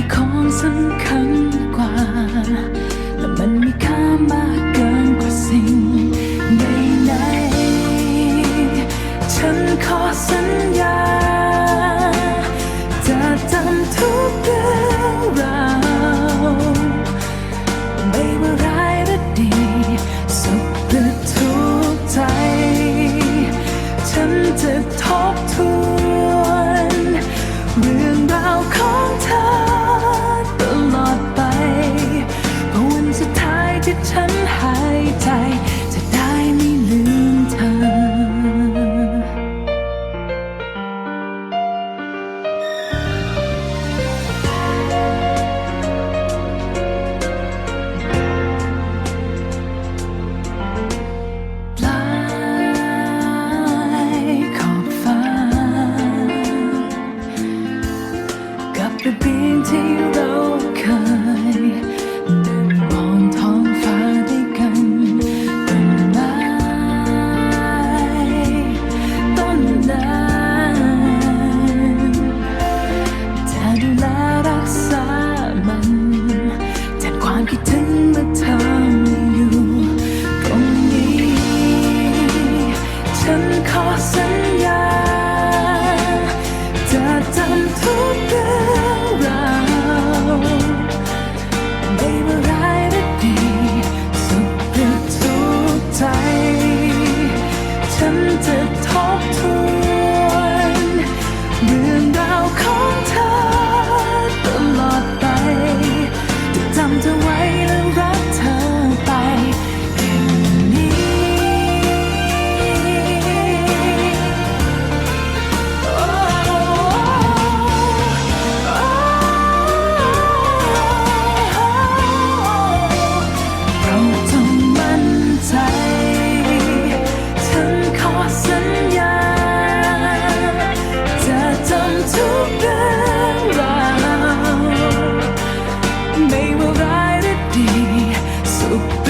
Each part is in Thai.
คืของสำคัญกว่า และมันมีค่ามากเกินกว่าสิ่งใดๆฉันขอสัญญา จะจำทุกเรื่องราวไม่ว่าร้ายหรือดี สุขหรือทุกใจ ฉันจะทบทวน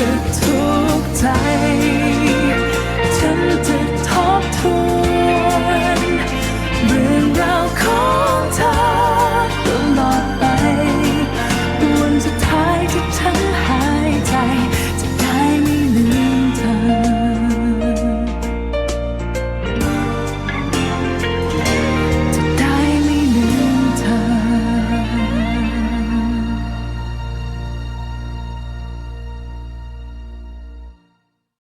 จุทุกใจ ฉันจะทบทวน